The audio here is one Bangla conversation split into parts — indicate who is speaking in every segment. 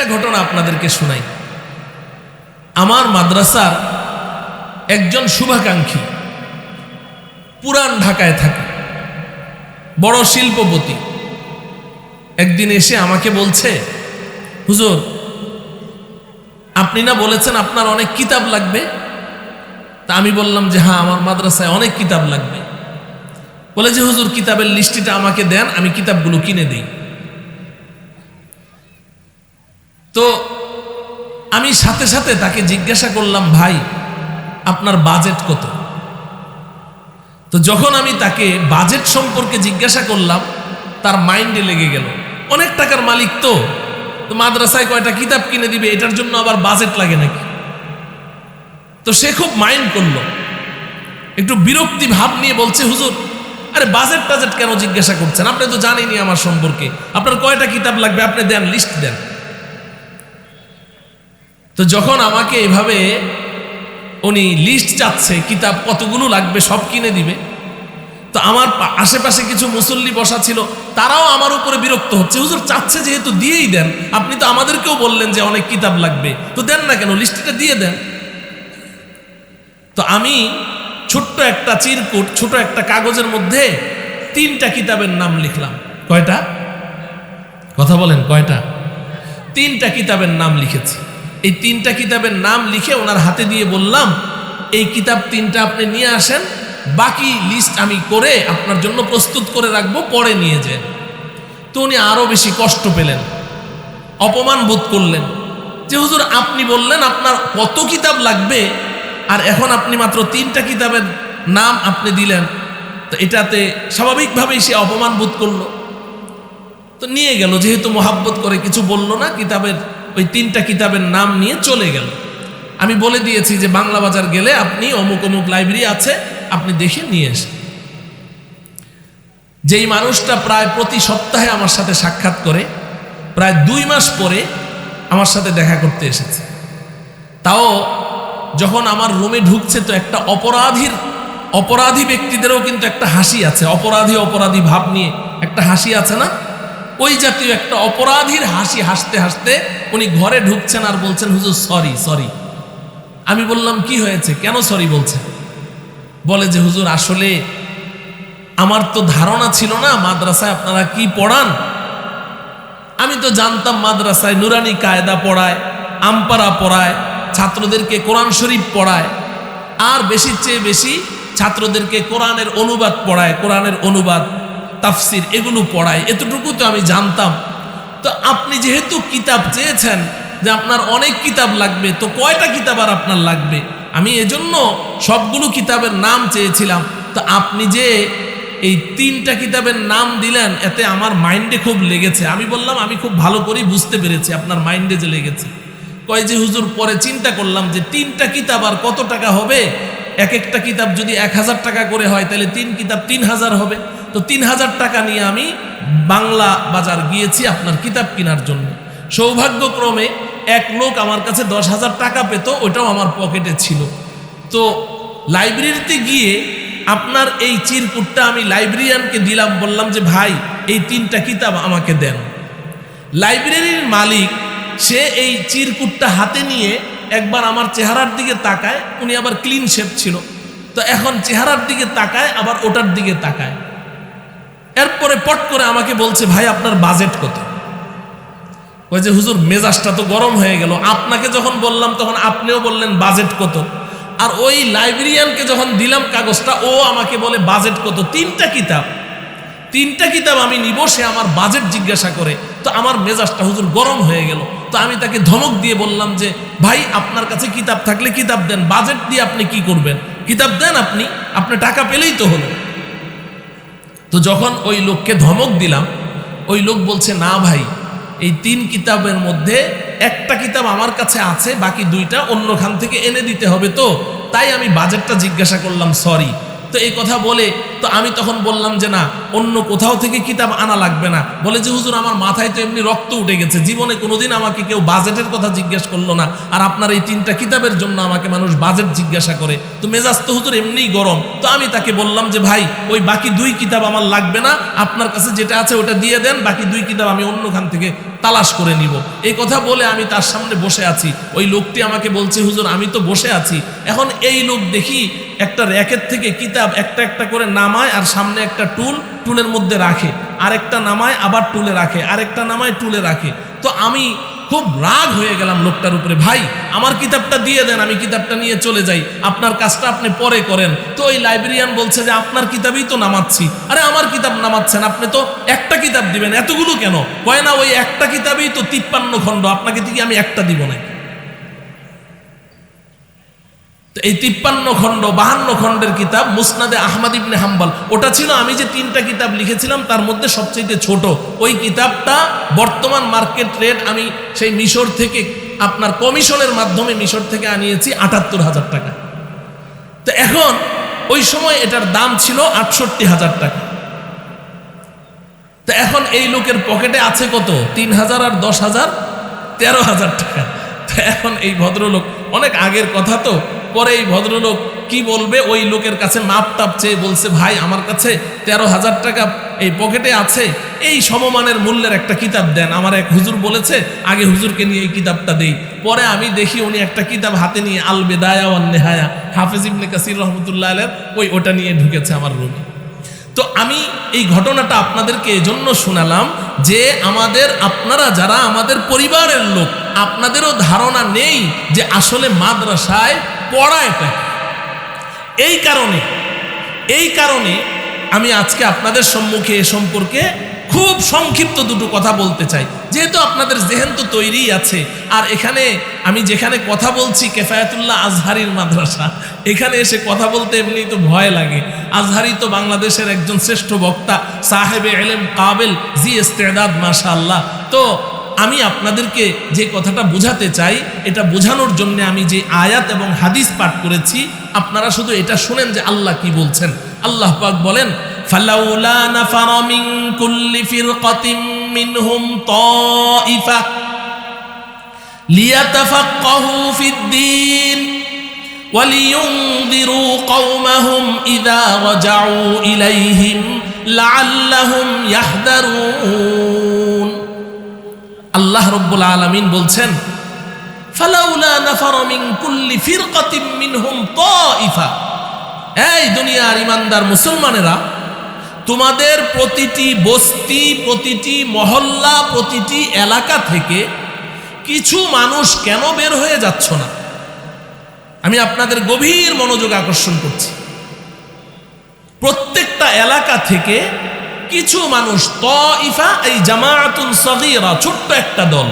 Speaker 1: একটা ঘটনা আপনাদেরকে শোনাই। আমার মাদ্রাসার একজন শুভাকাঙ্ক্ষী পুরান ঢাকায় থাকে, বড় শিল্পপতি। একদিন এসে আমাকে বলছে, হুজুর, আপনি না বলেছেন আপনার অনেক কিতাব লাগবে? তা আমি বললাম যে হ্যাঁ আমার মাদ্রাসায় অনেক কিতাব লাগবে। বলে যে, হুজুর, কিতাবের লিস্টিটা আমাকে দেন, আমি কিতাবগুলো কিনে দিই। তো আমি সাথে সাথে তাকে জিজ্ঞাসা করলাম, ভাই, আপনার বাজেট কত? তো যখন আমি তাকে বাজেট সম্পর্কে জিজ্ঞাসা করলাম, তার মাইন্ডে লেগে গেল, অনেক টাকার মালিক তো তো মাদ্রাসায় কয়টা কিতাব কিনে দিবে, এটার জন্য আবার বাজেট লাগে নাকি? তো সে খুব মাইন্ড করল, একটু বিরক্তি ভাব নিয়ে বলছে, হুজুর, আরে বাজেট টাজেট কেন জিজ্ঞাসা করছেন? আপনি তো জানেনই আমার সম্পর্কে। আপনার কয়টা কিতাব লাগবে? আপনি দেন লিস্ট দেন। তো যখন আমাকে এভাবে উনি লিস্ট চাচ্ছে, কিতাব কতগুলো লাগবে সব কিনে দিবে, তো আমার আশেপাশে কিছু মুসল্লি বসা ছিল, তারাও আমার উপরে বিরক্ত হচ্ছে। হুজুর, চাচ্ছে যেহেতু দিয়েই দেন, আপনি তো আমাদেরকেও বললেন যে অনেক কিতাব লাগবে, তো দেন না কেন লিস্টটা দিয়ে দেন। তো আমি ছোট্ট একটা চিরকুট, ছোট একটা কাগজের মধ্যে তিনটা কিতাবের নাম লিখলাম। কয়টা? কথা বলেন, কয়টা? তিনটা কিতাবের নাম লিখেছি। এই তিনটা কিতাবের নাম লিখে ওনার হাতে দিয়ে বললাম, এই কিতাব তিনটা আপনি নিয়ে আসেন, বাকি লিস্ট আমি করে আপনার জন্য প্রস্তুত করে রাখব, পরে নিয়ে যান তো উনি আরও বেশি কষ্ট পেলেন, অপমান বোধ করলেন যে, হুজুর, আপনি বললেন আপনার কত কিতাব লাগবে, আর এখন আপনি মাত্র তিনটা কিতাবের নাম আপনি দিলেন। তো এটাতে স্বাভাবিকভাবেই সে অপমান বোধ করল। তো নিয়ে গেল, যেহেতু মোহাব্বত করে কিছু বলল না, কিতাবের ওই তিনটা কিতাবের নাম নিয়ে চলে গেল। আমি বলে দিয়েছি যে বাংলা বাজার গেলে আপনি অমুক অমুক লাইব্রেরি আছে, আপনি দেখে নিয়ে এসে যেই মানুষটা প্রায় প্রতি সপ্তাহে আমার সাথে সাক্ষাৎ করে, প্রায় দুই মাস পরে আমার সাথে দেখা করতে এসেছে। তাও যখন আমার রুমে ঢুকছে তো একটা অপরাধীর, অপরাধী ব্যক্তিদেরও কিন্তু একটা হাসি আছে, অপরাধী অপরাধী ভাব নিয়ে। একটা হাসি আছে না? ওই জাতীয় একটা অপরাধীর হাসি হাসতে হাসতে উনি ঘরে ঢুকছেন আর বলছেন, হুজুর সরি সরি আমি বললাম, কি হয়েছে? কেন সরি বলছেন? বলে যে, হুজুর, আসলে আমার তো ধারণা ছিল না মাদ্রাসায় আপনারা কি পড়ান? আমি তো জানতাম মাদ্রাসায় নুরানি কায়দা পড়ায় আমপারা পড়ায়, ছাত্রদেরকে কোরআন শরীফ পড়ায়, আর বেশির চেয়ে বেশি ছাত্রদেরকে কোরআনের অনুবাদ পড়ায়, কোরআনের অনুবাদ তাফসির এগুলো পড়ায়, এতটুকু তো আমি জানতাম। তো আপনি যেহেতু কিতাব চেয়েছেন যে আপনার অনেক কিতাব লাগবে, তো কয়টা কিতাব আর আপনার লাগবে? আমি এজন্য সবগুলো কিতাবের নাম চেয়েছিলাম। তো আপনি যে এই তিনটা কিতাবের নাম দিলেন, এতে আমার মাইন্ডে খুব লেগেছে। আমি বললাম, আমি খুব ভালো করেই বুঝতে পেরেছি আপনার মাইন্ডে যে লেগেছে। কয় যে হুজুর, পরে চিন্তা করলাম যে তিনটা কিতাব আর কত টাকা হবে? এক একটা কিতাব যদি এক হাজার টাকা করে হয়, তাহলে তিন কিতাব তিন হাজার হবে। তো তিন হাজার টাকা নিয়ে আমি বাংলা বাজার গিয়েছি আপনার কিতাব কেনার জন্য। সৌভাগ্যক্রমে এক লোক আমার কাছে দশ হাজার টাকা পেত ওটাও আমার পকেটে ছিল। তো লাইব্রেরিতে গিয়ে আপনার এই চিরকুটটা আমি লাইব্রেরিয়ানকে দিলাম, বললাম যে, ভাই, এই তিনটা কিতাব আমাকে দেন। লাইব্রেরির মালিক, সে এই চিরকুটটা হাতে নিয়ে একবার আমার চেহারার দিকে তাকায়, উনি আবার ক্লিন শেপ ছিল। তো এখন চেহারার দিকে তাকায়, আবার ওটার দিকে তাকায়। এরপরে পট করে আমাকে বলছে, ভাই, আপনার বাজেট কত? ওই যে, হুজুর, মেজাজটা তো গরম হয়ে গেল। আপনাকে যখন বললাম, তখন আপনিও বললেন বাজেট কত? আর ওই লাইব্রেরিয়ানকে যখন দিলাম কাগজটা, ও আমাকে বলে বাজেট কত? তিনটা কিতাব। তিনটা কিতাব আমি নিব, সে আমার বাজেট জিজ্ঞাসা করে, তো আমার মেজাজটা হুজুর গরম হয়ে গেল। তো আমি তাকে ধমক দিয়ে বললাম যে, ভাই, আপনার কাছে কিতাব থাকলে কিতাব দেন। বাজেট দিয়ে আপনি কি করবেন? কিতাব দেন আপনি আপনি টাকা পেলেই তো হলো। তো যখন ওই লোককে ধমক দিলাম, ওই লোক বলছে, না ভাই, এই তিন কিতাবের মধ্যে একটা কিতাব আমার কাছে আছে, বাকি দুইটা অন্যখান থেকে এনে দিতে হবে তো। তাই আমি বাজেটটা জিজ্ঞাসা করলাম, সরি। তো এই কথা বলে, তো আমি তখন বললাম যে না, অন্য কোথাও থেকে কিতাব আনা লাগবে না। বলে যে, হুজুর, আমার মাথায় তো এমনি রক্ত উঠে গেছে। জীবনে কোনোদিন আমাকে কেউ বাজেটের কথা জিজ্ঞেস করল না। আর আপনার এই তিনটা কিতাবের জন্য আমাকে মানুষ বাজেট জিজ্ঞাসা করে। তো মেজাজ তো হুজুর এমনিই গরম। তো আমি তাকে বললাম যে, ভাই, ওই বাকি দুই কিতাব আমার লাগবে না। আপনার কাছে যেটা আছে ওটা দিয়ে দেন। বাকি দুই কিতাব আমি অন্যখান থেকে তালাশ করে নিব। এই কথা বলে আমি তার সামনে বসে আছি। ওই লোকটি আমাকে বলছে, হুজুর, আমি তো বসে আছি। এখন এই লোক দেখি একটা র্যাকের থেকে কিতাব একটা একটা করে নামায় আর সামনে একটা টুল টুলের মধ্যে রাখে। আরেকটা নামায়, আবার টুলে রাখে। আরেকটা নামায়, টুলে রাখে। তো আমি খুব রাগ হয়ে গেলাম লোকটার উপরে, ভাই, আমার কিতাবটা দিয়ে দেন, আমি কিতাবটা নিয়ে চলে যাই। আপনার কাজটা আপনি পরে করেন। তো ওই লাইব্রেরিয়ান বলছে যে, আপনার কিতাবই তো নামাচ্ছি। আরে, আমার কিতাব নামাচ্ছেন, আপনি তো একটা কিতাব দিবেন, এতগুলো কেন? কয় না, ওই একটা কিতাবই তো তিপ্পান্ন খণ্ড, আপনাকে থেকে আমি একটা দিব না এই তিপ্পান্ন খণ্ড, বাহান্ন খণ্ডের কিতাব মুসনাদে আহমদ ইবনে হাম্বল। ওটা ছিল, আমি যে তিনটা কিতাব লিখেছিলাম, তার মধ্যে সবচেয়ে ছোট। ওই কিতাবটা বর্তমান মার্কেট রেট, আমি সেই মিশর থেকে, আপনার কমিশনের মাধ্যমে মিশর থেকে আনিয়েছি আটাত্তর হাজার টাকা। তো এখন, ওই সময় এটার দাম ছিল আটষট্টি হাজার টাকা। তো এখন এই লোকের পকেটে আছে কত? তিন হাজার আর দশ হাজার তেরো হাজার টাকা। তো এখন এই ভদ্রলোক, অনেক আগের কথা তো পরে এই ভদ্রলোক কি বলবে? ওই লোকের কাছে মাপ টাপ চেয়ে বলছে, ভাই, আমার কাছে তেরো হাজার টাকা এই পকেটে আছে। এই সমমানের মূল্যের একটা কিতাব দেন। আমার এক হুজুর বলেছে, আগে হুজুরকে নিয়ে এই কিতাবটা দেই। পরে আমি দেখি উনি একটা কিতাব হাতে নিয়ে, আল বেদায়া ওয়ান নেহায়া। হাফিজ ইবনে কাসির রহমতুল্লাহ আলের ওই ওটা নিয়ে ঢুকেছে আমার রুমে। তো আমি এই ঘটনাটা আপনাদেরকে এজন্য শোনালাম যে আমাদের, আপনারা যারা আমাদের পরিবারের লোক, আপনাদেরও ধারণা নেই যে আসলে মাদ্রাসায় পড়া এটা। এই কারণে এই কারণে আমি আজকে আপনাদের সম্মুখে এ সম্পর্কে খুব সংক্ষিপ্ত দুটো কথা বলতে চাই। যেহেতু আপনাদের জেহেন তো তৈরিই আছে, আর এখানে আমি যেখানে কথা বলছি কেফায়াতুল্লাহ আজহারির মাদ্রাসা, এখানে এসে কথা বলতে এমনি তো ভয় লাগে। আজহারি তো বাংলাদেশের একজন শ্রেষ্ঠ বক্তা, সাহেবে এলেম কাবেল, জি ইস্তেদাদ মাশা আল্লাহ তো আমি আপনাদেরকে যে কথাটা বোঝাতে চাই এটা বোঝানোর জন্য আমি যে আয়াত এবং হাদিস পাঠ করেছি আপনারা শুধু এটা শুনেন যে আল্লাহ কি বলছেন আল্লাহ পাক বলেন ফালাউলা নাফারা মিন কুল্লি ফিরকাতিন মিনহুম তাইফা লিয়াতাফাক্কাহু ফিদ-দীন ولينذروا قومهم إذا رجعوا إليهم لعلهم يحذرون আল্লাহ রব্বুল আলমিন বলছেন এই দুনিয়ার ইমানদার মুসলমানেরা, তোমাদের প্রতিটি বস্তি, প্রতিটি মহল্লা, প্রতিটি এলাকা থেকে কিছু মানুষ কেন বের হয়ে যাচ্ছ না? আমি আপনাদের গভীর মনোযোগ আকর্ষণ করছি। প্রত্যেকটা এলাকা থেকে কিছু মানুষ ত ইফা এই জামায়াতুন সগীরা, ছোট্ট একটা দল।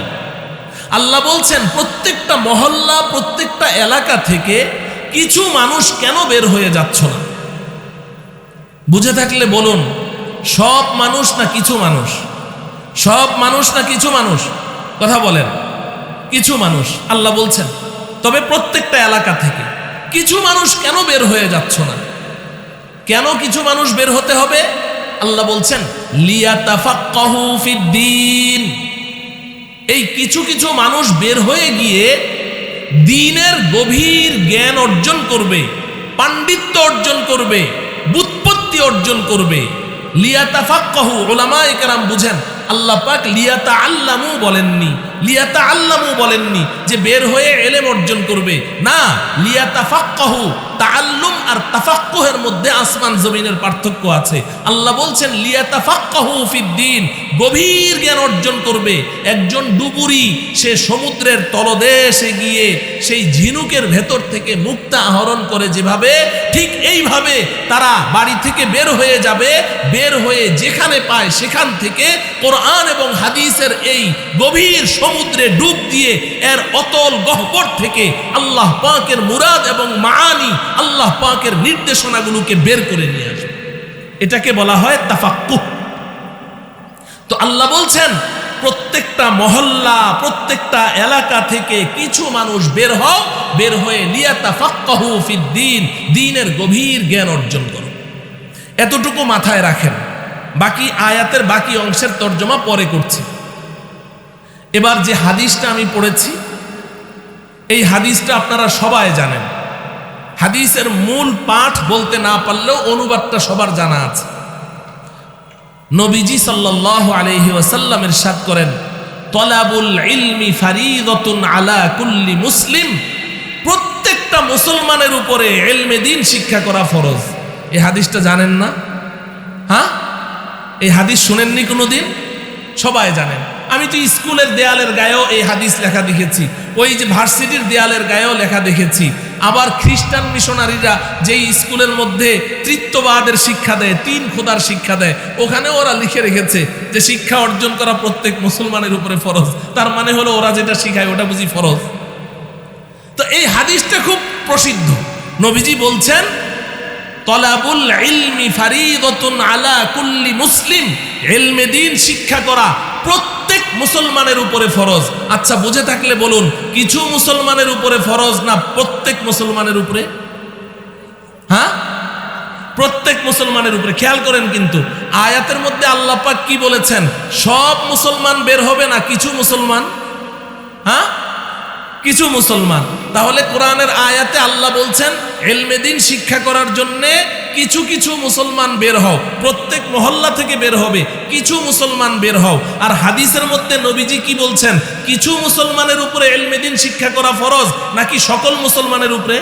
Speaker 1: আল্লাহ বলছেন, প্রত্যেকটা মহল্লা, প্রত্যেকটা এলাকা থেকে কিছু মানুষ কেন বের হয়ে যাচ্ছ না? বুঝে থাকলে বলুন, সব মানুষ না কিছু মানুষ? সব মানুষ না কিছু মানুষ? কথা বলেন, কিছু মানুষ, আল্লাহ বলছেন। তবে প্রত্যেকটা এলাকা থেকে কিছু মানুষ কেন বের হয়ে যাচ্ছ না? কেন কিছু মানুষ বের হতে হবে? আল্লাহ বলছেন এই কিছু কিছু মানুষ বের হয়ে গিয়ে দিনের গভীর জ্ঞান অর্জন করবে, পাণ্ডিত্য অর্জন করবে, বুৎপত্তি অর্জন করবে। লিয়াতাফাক্কাহু ওলামা একরাম বুঝেন, আল্লাহ পাক লিয়াতা আল্লামু বলেননি। লিয়াতা আল্লামু বলেননি যে বের হয়ে এলেম অর্জন করবে। না লিয়াতা ফাক্কাহু তাআল্লুম আর তাফাক্কুহের মধ্যে আসমান জমিনের পার্থক্য আছে। আল্লাহ বলছেন লিয়াতা ফাক্কাহু ফিদ্দিন, গভীর জ্ঞান অর্জন করবে। একজন ডুবুরি, সে সমুদ্রের তলদেশে গিয়ে সেই ঝিনুকের ভেতর থেকে মুক্তা আহরণ করে যেভাবে, ঠিক এইভাবে তারা বাড়ি থেকে বের হয়ে যাবে, বের হয়ে যেখানে পায় সেখান থেকে কোরআন এবং হাদিসের এই গভীর সমুদ্রে ডুব দিয়ে এর অতল গহ্বর থেকে আল্লাহ পাকের মুরাদ এবং মাআনি আল্লাহ পাকের নির্দেশনাগুলোকে বের করে নিয়ে আসবে। এটাকে বলা হয় তাফাক্কুহ। তো আল্লাহ বলছেন, প্রত্যেকটা মহল্লা, প্রত্যেকটা এলাকা থেকে কিছু মানুষ বের হও, বের হয়ে লিয়াতা ফাক্কাহু ফিদ্দিন দিনের গভীর জ্ঞান অর্জন করো। এতটুকু মাথায় রাখেন। বাকি আয়াতের বাকি অংশের তর্জমা পরে করছি। এবার যে হাদিসটা আমি পড়েছি, এই হাদিসটা আপনারা সবাই জানেন। হাদিসের মূল পাঠ বলতে না পারলেও অনুবাদটা সবার জানা আছে। নবীজি সাল্লাহ আলহি ওয়াসাল্লামের সাদ করেন, তলাবুল ইলমি ফারিদতুন আলা কুল্লি মুসলিম। প্রত্যেকটা মুসলমানের উপরে এলমে দিন শিক্ষা করা ফরজ। এই হাদিসটা জানেন না? হ্যাঁ? এই হাদিস শুনেননি কোনোদিন? সবাই জানেন। আমি তো স্কুলের দেয়ালের গায়েও এই হাদিস লেখা দেখেছি। ওই যে ভার্সিটির দেয়ালের গায়েও লেখা দেখেছি। আবার খ্রিস্টান মিশনারিরা যেই স্কুলের মধ্যে তৃত্ববাদের শিক্ষা দেয়, তিন খোদার শিক্ষা দেয়, ওখানে ওরা লিখে রেখেছে যে শিক্ষা অর্জন করা প্রত্যেক মুসলমানের উপরে ফরজ। তার মানে হলো ওরা যেটা শিখায় ওটা বুঝি ফরজ। তো এই হাদিসটা খুব প্রসিদ্ধ। নবীজি বলছেন, তলাবুল ইলমি ফারিদতুন আলা কুল্লি মুসলিম। ইলমে দিন শিক্ষা করা প্রত্যেক মুসলমানের উপরে ফরজ। আচ্ছা বুঝে থাকলে বলুন, কিছু মুসলমানের উপরে ফরজ না প্রত্যেক মুসলমানের উপরে? হ্যাঁ? প্রত্যেক মুসলমানের উপরে, খেয়াল করেন কিন্তু, আয়াতের মধ্যে আল্লাহ পাক কি বলেছেন? সব মুসলমান বের হবে না কিছু মুসলমান? হ্যাঁ? কিছু মুসলমান। তাহলে কোরআনের আয়াতে আল্লাহ বলছেন এলমেদিন শিক্ষা করার জন্য কিছু কিছু মুসলমান বের হও, প্রত্যেক মহল্লা থেকে বের হবে, কিছু মুসলমান বের হও। আর হাদিসের মধ্যে নবীজি কি বলছেন? কিছু মুসলমানের উপরে এলমেদিন শিক্ষা করা ফরজ, নাকি সকল মুসলমানের উপরে?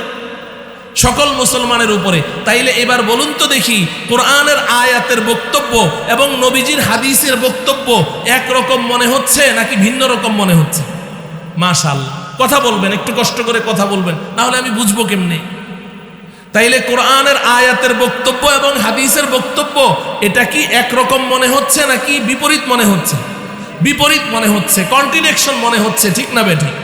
Speaker 1: সকল মুসলমানের উপরে। তাইলে এবার বলুন তো দেখি, কোরআনের আয়াতের বক্তব্য এবং নবীজির হাদিসের বক্তব্য একরকম মনে হচ্ছে, নাকি ভিন্ন রকম মনে হচ্ছে? মাশাল কথা বলবেন, একটু কষ্ট করে কথা বলবেন না হলে আমি বুঝব কেমনে? তাইলে কোরআনের আয়াতের বক্তব্য এবং হাদিসের বক্তব্য, এটা কি একরকম মনে হচ্ছে নাকি বিপরীত মনে হচ্ছে? বিপরীত মনে হচ্ছে কন্ট্রিডিকশন মনে হচ্ছে, ঠিক না বেঠিক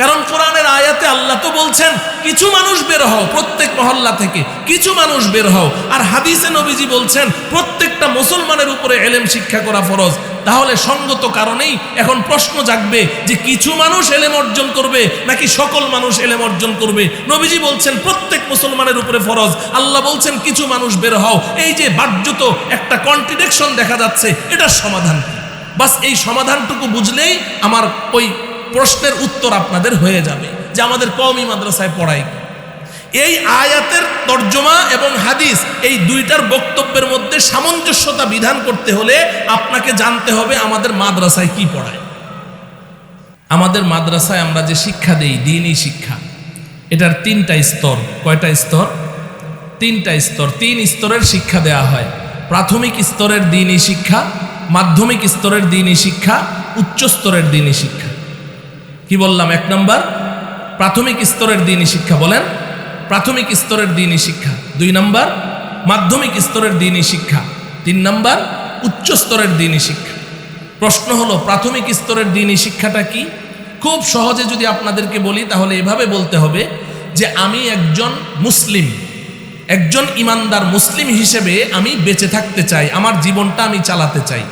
Speaker 1: কারণ কোরআনের আয়াতে আল্লাহ তো বলছেন, কিছু মানুষ বের হও প্রত্যেক মহল্লা থেকে, কিছু মানুষ বের হও। আর হাদিসে নবীজি বলছেন, প্রত্যেকটা মুসলমানের উপরে এলেম শিক্ষা করা ফরজ তাহলে সঙ্গত কারণেই এখন প্রশ্ন জাগবে যে কিছু মানুষ এলেম অর্জন করবে নাকি সকল মানুষ এলেম অর্জন করবে? নবীজি বলছেন, প্রত্যেক মুসলমানের উপরে ফরজ। আল্লাহ বলছেন, কিছু মানুষ বের হও। এই যে বাহ্যত একটা কন্ট্রিডিকশন দেখা যাচ্ছে এটার সমাধান বাস এই সমাধানটুকু বুঝলেই আমার ওই প্রশ্নের উত্তর আপনাদের হয়ে যাবে যে আমাদের কওমি মাদ্রাসায় পড়াই কি? এই আয়াতের তর্জমা এবং হাদিস, এই দুইটার বক্তব্যের মধ্যে সামঞ্জস্যতা বিধান করতে হলে আপনাকে জানতে হবে আমাদের মাদ্রাসায় কি পড়ায়। আমাদের মাদ্রাসায় আমরা যে শিক্ষা দেই, দিনই শিক্ষা। এটার তিনটা স্তর। কয়টা স্তর? তিনটা স্তর। তিন স্তরের শিক্ষা দেয়া হয়। প্রাথমিক স্তরের দিনই শিক্ষা, মাধ্যমিক স্তরের দিনই শিক্ষা, উচ্চ স্তরের দিনই শিক্ষা। কি বললাম? এক নম্বর, প্রাথমিক স্তরের দিনই শিক্ষা বলেন। প্রাথমিক স্তরের দিনই শিক্ষা। দুই নম্বর, মাধ্যমিক স্তরের দিনই শিক্ষা। তিন নম্বর, উচ্চ স্তরের দিনই শিক্ষা। প্রশ্ন হলো, প্রাথমিক স্তরের দিনই শিক্ষাটা কি? খুব সহজে যদি আপনাদেরকে বলি, তাহলে এভাবে বলতে হবে যে, আমি একজন মুসলিম। একজন ইমানদার মুসলিম হিসেবে আমি বেঁচে থাকতে চাই, আমার জীবনটা আমি চালাতে চাই।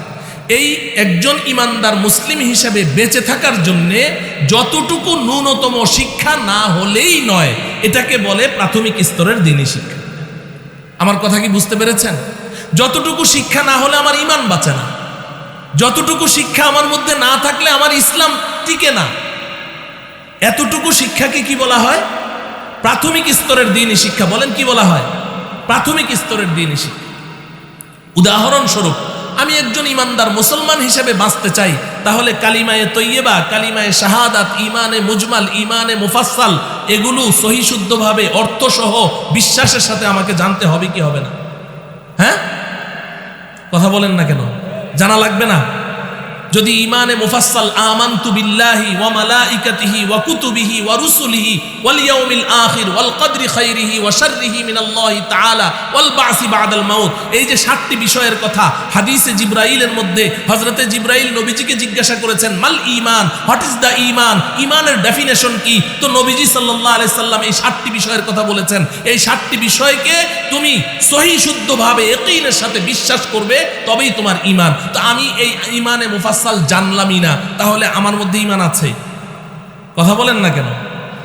Speaker 1: এই একজন ইমানদার মুসলিম হিসাবে বেঁচে থাকার জন্যে যতটুকু ন্যূনতম শিক্ষা না হলেই নয়, এটাকে বলে প্রাথমিক স্তরের দিনই শিক্ষা। আমার কথা কি বুঝতে পেরেছেন? যতটুকু শিক্ষা না হলে আমার ইমান বাঁচে না। যতটুকু শিক্ষা আমার মধ্যে না থাকলে আমার ইসলাম টিকে না। এতটুকু শিক্ষাকে কি বলা হয়? প্রাথমিক স্তরের দিনই শিক্ষা বলেন কি বলা হয়? প্রাথমিক স্তরের দিনই শিক্ষা। উদাহরণস্বরূপ আমি একজন ইমানদার মুসলমান হিসেবে বাঁচতে চাই, তাহলে কালিমায়ে তৈয়বা, কালিমায়ে শাহাদাত ইমানে মুজমাল ইমানে মুফাসাল এগুলো সহিশুদ্ধভাবে অর্থসহ বিশ্বাসের সাথে আমাকে জানতে হবে কি হবে না? হ্যাঁ? কথা বলেন না কেন? জানা লাগবে না? যদি ইমানে মুফাসসাল আমানতু বিল্লাহি ওয়া মালাইকাতিহি ওয়া কুতুবিহি ওয়া রুসুলিহি ওয়াল ইয়াউমিল আখির ওয়াল কদরি খাইরিহি ওয়া শাররিহি মিনাল্লাহি তাআলা ওয়াল বাসি বাদাল মাউত। এই যে সাতটি বিষয়ের কথা হাদিসে জিব্রাইলের মধ্যে হযরতে জিব্রাইল নবীজিকে জিজ্ঞাসা করেছেন, মাল ঈমান? হোয়াট ইজ দা ঈমান? ঈমানের ডেফিনেশন কি? তো নবীজি সাল্লাল্লাহু আলাইহি সাল্লাম এই সাতটি বিষয়ের কথা বলেছেন। এই সাতটি বিষয়কে তুমি সহি শুদ্ধভাবে ইয়াকিনের সাথে বিশ্বাস করবে, তবেই তোমার ঈমান। তো আমি এই ঈমানে মুফাসসাল জানলামই না, তাহলে আমার মধ্যে ইমান আছে। কথা বলেন না কেন?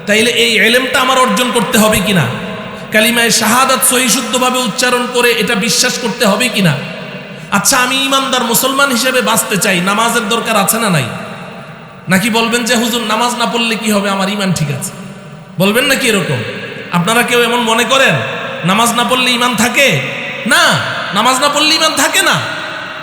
Speaker 1: তাইলে এই এলেমটা আমার অর্জন করতে হবে কিনা? কালিমায় শাহাদাত সহিশুদ্ধভাবে উচ্চারণ করে এটা বিশ্বাস করতে হবে কিনা? আচ্ছা আমি ইমানদার মুসলমান হিসেবে বাঁচতে চাই, নামাজের দরকার আছে না নাই? নাকি বলবেন যে, হুজুর, নামাজ না পড়লে কি হবে? আমার ইমান ঠিক আছে। বলবেন নাকি এরকম? আপনারা কেউ এমন মনে করেন? নামাজ না পড়লে ইমান থাকে? না, নামাজ না পড়লে ইমান থাকে না।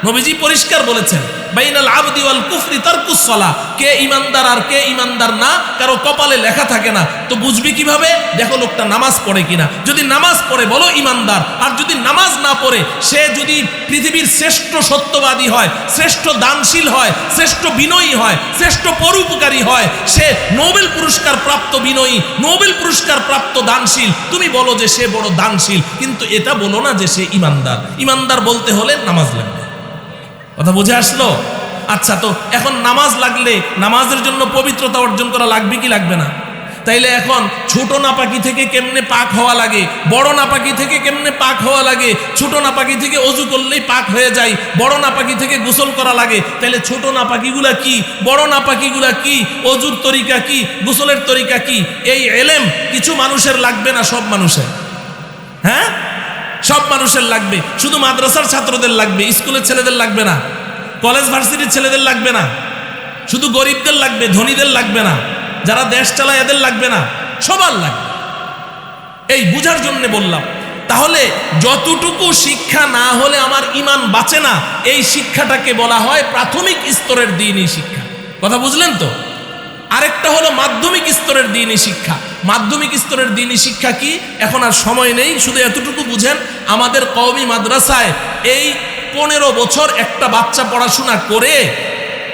Speaker 1: নবীজি পরিষ্কার বলেছেন বাইনাল আবদি ওয়াল কুফরি তারকুস সালাহ কে ইমানদার আর কে ইমানদার না, কারও কপালে লেখা থাকে না। তো বুঝবি কীভাবে? দেখো লোকটা নামাজ পড়ে কিনা। যদি নামাজ পড়ে, বলো ইমানদার আর যদি নামাজ না পড়ে, সে যদি পৃথিবীর শ্রেষ্ঠ সত্যবাদী হয়, শ্রেষ্ঠ দানশীল হয়, শ্রেষ্ঠ বিনয়ী হয়, শ্রেষ্ঠ পরোপকারী হয়, সে নোবেল পুরস্কার প্রাপ্ত বিনয়ী, নোবেল পুরস্কার প্রাপ্ত দানশীল, তুমি বলো যে সে বড় দানশীল, কিন্তু এটা বলো না যে সে ইমানদার ইমানদার বলতে হলে নামাজ লাগবে। কথা বুঝে আসলো? আচ্ছা তো এখন নামাজ লাগলে নামাজের জন্য পবিত্রতা অর্জন করা লাগবে কি লাগবে না? তাইলে এখন ছোট নাপাকি থেকে কেমনে পাক হওয়া লাগে? বড় নাপাকি থেকে কেমনে পাক হওয়া লাগে? ছোট নাপাকি থেকে অজু করলেই পাক হয়ে যায়, বড় নাপাকি থেকে গোসল করা লাগে। তাইলে ছোট নাপাকিগুলা কি? বড় নাপাকিগুলা কি? অজুর তরিকা কি? গোসলের তরিকা কি? এই এলেম কিছু মানুষের লাগবে না, সব মানুষের? হ্যাঁ? সব মানুষের লাগবে। শুধু মাদ্রাসার ছাত্রদের লাগবে, স্কুলের ছেলেদের লাগবে না। কলেজ ভার্সিটির ছেলেদের লাগবে না। শুধু গরিবদের লাগবে, ধনীদের লাগবে না। যারা দেশ চালায় এদের লাগবে না। সবার লাগবে। এই বুঝার জন্য বললাম, তাহলে যতটুকু শিক্ষা না হলে আমার ইমান বাঁচে না, এই শিক্ষাটাকে বলা হয় প্রাথমিক স্তরের দিনই শিক্ষা। কথা বুঝলেন তো? আরেকটা হলো মাধ্যমিক স্তরের দিনই শিক্ষা। মাধ্যমিক স্তরের দিনই শিক্ষা কি? এখন আর সময় নেই, শুধু এতটুকু বুঝেন, আমাদের কওমি মাদ্রাসায় এই পনেরো বছর একটা বাচ্চা পড়াশোনা করে,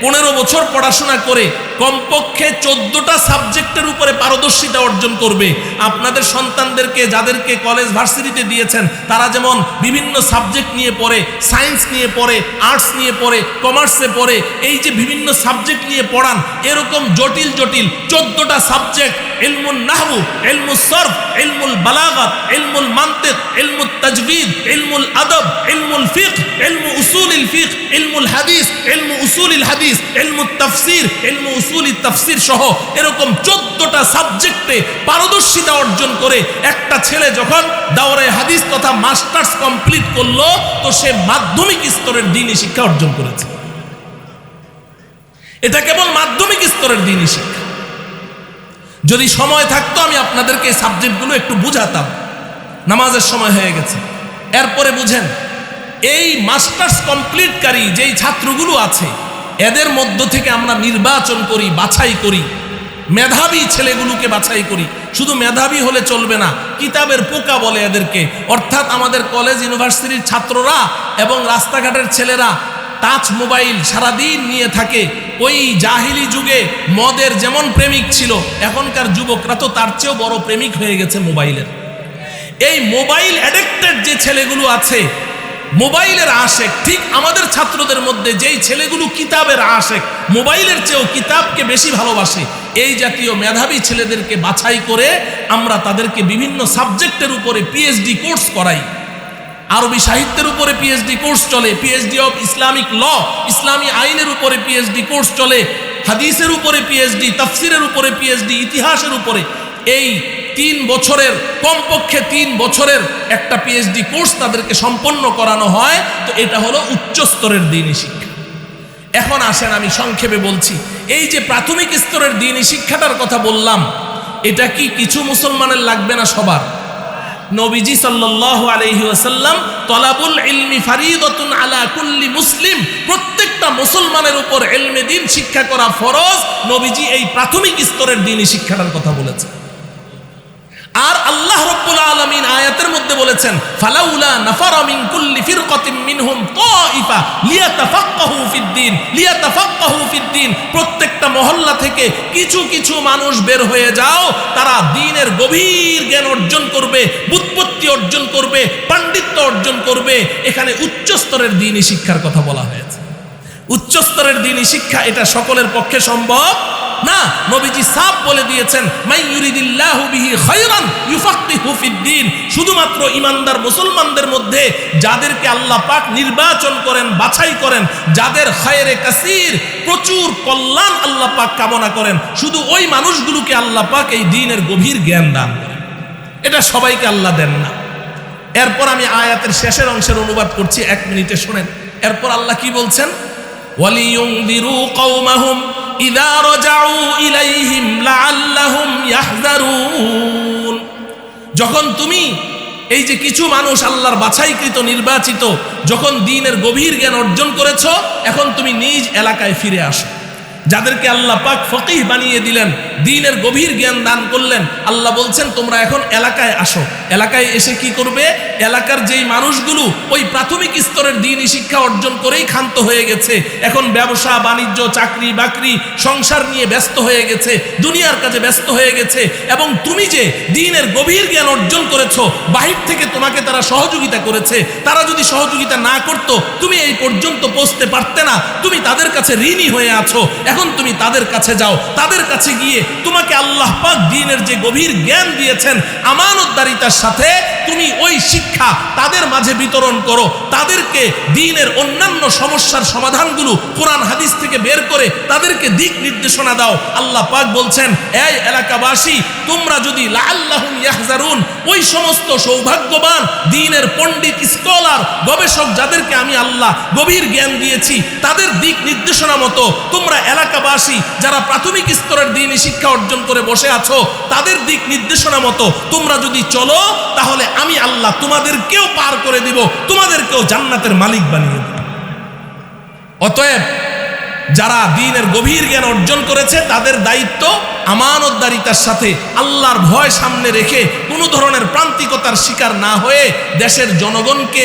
Speaker 1: পনেরো বছর পড়াশোনা করে কমপক্ষে চোদ্দটা সাবজেক্টের উপরে পারদর্শিতা অর্জন করবে। আপনাদের সন্তানদেরকে, যাদেরকে কলেজ ভার্সিটিতে দিয়েছেন, তারা যেমন বিভিন্ন সাবজেক্ট নিয়ে পড়ে, সায়েন্স নিয়ে পড়ে, আর্টস নিয়ে পড়ে, কমার্সে পড়ে, এই যে বিভিন্ন সাবজেক্ট নিয়ে পড়ান, এরকম জটিল জটিল চোদ্দটা সাবজেক্ট এলমুল নাহবু ইলমুল সরফ এলমুল বালাগাত এলমুল মান্তিক ইলমুল তাজবিদ এলমুল আদব, ইলমুল ফিক ইলমু উসুলিল ফিক ইলমুল হাদিস, ইলমু উসুলিল হাদিস ইলমু তাফসির, ইলমু উসুলি তাফসির সহ এরকম চোদ্দটা সাবজেক্টে পারদর্শিতা অর্জন করে একটা ছেলে যখন দাওরায় হাদিস তথা মাস্টার্স কমপ্লিট করল, তো সে মাধ্যমিক স্তরের দিনই শিক্ষা অর্জন করেছে। এটা কেবল মাধ্যমিক স্তরের দিনই শিক্ষা। যদি সময় থাকতো, আমি আপনাদেরকে সাবজেক্টগুলো একটু বুঝাতাম। নামাজের সময় হয়ে গেছে। এরপরে বুঝেন, এই মাস্টার্স কমপ্লিটকারী যেই ছাত্রগুলো আছে এদের মধ্য থেকে আমরা নির্বাচন করি, বাছাই করি। মেধাবী ছেলেগুলোকে বাছাই করি। শুধু মেধাবী হলে চলবে না, কিতাবের পোকা বলে এদেরকে। অর্থাৎ আমাদের কলেজ, ইউনিভার্সিটির ছাত্ররা এবং রাস্তাঘাটের ছেলেরা টাচ মোবাইল সারাদিন নিয়ে থাকে। ওই জাহিলি যুগে মদের যেমন প্রেমিক ছিল, এখনকার যুবকরা তো তার চেয়েও বড় প্রেমিক হয়ে গেছে মোবাইলের। এই মোবাইল অ্যাডিক্টেড যে ছেলেগুলো আছে মোবাইলের আশেক, ঠিক আমাদের ছাত্রদের মধ্যে যেই ছেলেগুলো কিতাবের আশেক, মোবাইলের চেয়েও কিতাবকে বেশি ভালোবাসে, এই জাতীয় মেধাবী ছেলেদেরকে বাছাই করে আমরা তাদেরকে বিভিন্ন সাবজেক্টের উপরে পিএইচডি কোর্স করাই। আরবি সাহিত্যের উপরে পিএইচডি কোর্স চলে পিএইচডি অফ ইসলামিক ল, ইসলামী আইনের উপরে পিএইচডি কোর্স চলে, হাদিসের উপরে পিএইচডি তাফসিরের উপরে পিএইচডি ইতিহাসের উপরে। এই তিন বছরের, কমপক্ষে তিন বছরের একটা পিএইচডি কোর্স তাদেরকে সম্পন্ন করানো হয়, তো এটা হলো উচ্চ স্তরের দিনই শিক্ষা। এখন আসেন আমি সংক্ষেপে বলছি, এই যে প্রাথমিক স্তরের দিনই শিক্ষাটার কথা বললাম, এটা কি কিছু মুসলমানের লাগবে না সবার? নবীজি সাল্লাল্লাহু আলাইহি ওয়াসাল্লাম, তলাবুল ইলমি ফারিদাতুন আলা কুল্লি মুসলিম, প্রত্যেকটা মুসলমানের উপর ইলমে দিন শিক্ষা করা ফরজ, নবীজি এই প্রাথমিক স্তরের দিনই শিক্ষাটার কথা বলেছেন। আর আল্লাহ রব্বুল আলামিন আয়াতের মধ্যে বলেছেন, ফালাউলা কুল্লি মিনহুম প্রত্যেকটা মহল্লা থেকে কিছু কিছু মানুষ বের হয়ে যাও, তারা দ্বীনের গভীর জ্ঞান অর্জন করবে, বুৎপত্তি অর্জন করবে, পাণ্ডিত্য অর্জন করবে। এখানে উচ্চ স্তরের দ্বীনি শিক্ষার কথা বলা হয়েছে। উচ্চ স্তরের দ্বীনি শিক্ষা এটা সকলের পক্ষে সম্ভব না, নবীজি সাফ বলে দিয়েছেন বিহি খায়রান ইউফাক্কিহু ফিদ্দিন শুধুমাত্র ইমানদার মুসলমানদের মধ্যে যাদেরকে আল্লাহ পাক নির্বাচন করেন, বাছাই করেন, যাদের খায়রে কাসির প্রচুর কল্যাণ আল্লাহ পাক কামনা করেন, শুধু ওই মানুষগুলোকে আল্লাহ পাক এই দিনের গভীর জ্ঞান দান করেন। এটা সবাইকে আল্লাহ দেন না। এরপর আমি আয়াতের শেষের অংশের অনুবাদ করছি, এক মিনিটে শোনেন। এরপর আল্লাহ কি বলছেন? ওয়ালিয়ুনদিরু কওমাহুম যখন তুমি এই যে কিছু মানুষ আল্লাহর বাছাইকৃত নির্বাচিত, যখন দিনের গভীর জ্ঞান অর্জন করেছ, এখন তুমি নিজ এলাকায় ফিরে আসো। যাদেরকে আল্লাহ পাক ফকিহ বানিয়ে দিলেন, দিনের গভীর জ্ঞান দান করলেন, আল্লাহ বলছেন, তোমরা এখন এলাকায় আসো। এলাকায় এসে কি করবে? এলাকার যেই মানুষগুলো, ওই প্রাথমিক স্তরের দিনই শিক্ষা অর্জন করেই ক্ষান্ত হয়ে গেছে। এখন ব্যবসা, বাণিজ্য, চাকরি, বাকরি, সংসার নিয়ে ব্যস্ত হয়ে গেছে, দুনিয়ার কাজে ব্যস্ত হয়ে গেছে। এবং তুমি যে দিনের গভীর জ্ঞান অর্জন করেছ, বাহির থেকে তোমাকে তারা সহযোগিতা করেছে। তারা যদি সহযোগিতা না করত, তুমি এই পর্যন্ত পৌঁছতে পারতে না। তুমি তাদের কাছে ঋণী হয়ে আছো। এখন তুমি তাদের কাছে যাও। তাদের কাছে গিয়ে তোমাকে আল্লাহ পাক দিনের যে গভীর জ্ঞান দিয়েছেন আমানতদারিতার সাথে তুমি ওই শিক্ষা তাদের মাঝে বিতরণ করো। তাদেরকে দিনের অন্যান্য সমস্যার সমাধানগুলো কোরআন হাদিস থেকে বের করে তাদেরকে দিক নির্দেশনা দাও। আল্লাহ পাক বলছেন, এই এলাকাবাসী, তোমরা যদি ইয়াহজারুন, ওই সমস্ত সৌভাগ্যবান দিনের পণ্ডিত, স্কলার, গবেষক যাদেরকে আমি আল্লাহ গভীর জ্ঞান দিয়েছি, তাদের দিক নির্দেশনা মতো তোমরা এলাকাবাসী, যারা প্রাথমিক স্তরের দিনই শিক্ষা অর্জন করে বসে আছো, তাদের দিক নির্দেশনা মতো তোমরা যদি চলো তাহলে আমি আল্লাহ তোমাদেরকেও পার করে দিব, তোমাদেরকেও জান্নাতের মালিক বানিয়ে দেব। অতএব যারা দিনের গভীর জ্ঞান অর্জন করেছে, তাদের দায়িত্ব আমানতদারিতার সাথে আল্লাহর ভয় সামনে রেখে কোনো ধরনের প্রান্তিকতার শিকার না হয়ে দেশের জনগণকে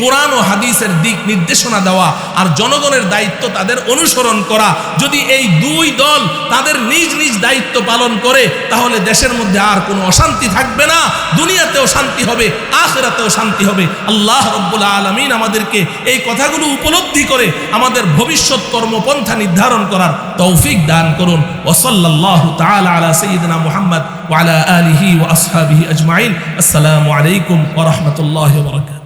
Speaker 1: কোরআন ও হাদিসের দিক নির্দেশনা দেওয়া আর জনগণের দায়িত্ব তাদের অনুসরণ করা। যদি এই দুই দল তাদের নিজ নিজ দায়িত্ব পালন করে, তাহলে দেশের মধ্যে আর কোনো অশান্তি থাকবে না। দুনিয়াতেও শান্তি হবে, আখেরাতেও শান্তি হবে। আল্লাহ রব্বুল আলমিন আমাদেরকে এই কথাগুলো উপলব্ধি করে আমাদের ভবিষ্যৎ কর্মপন্থা নির্ধারণ করার তৌফিক দান করুন। ওসল্লাহ তালা সঈদনা মুহাম্মদ ওয়ালা আলিহি ও আসহাবিহি আজমাইন। আসসালামু আলাইকুম ওরহমতুল্লাহ বরকাত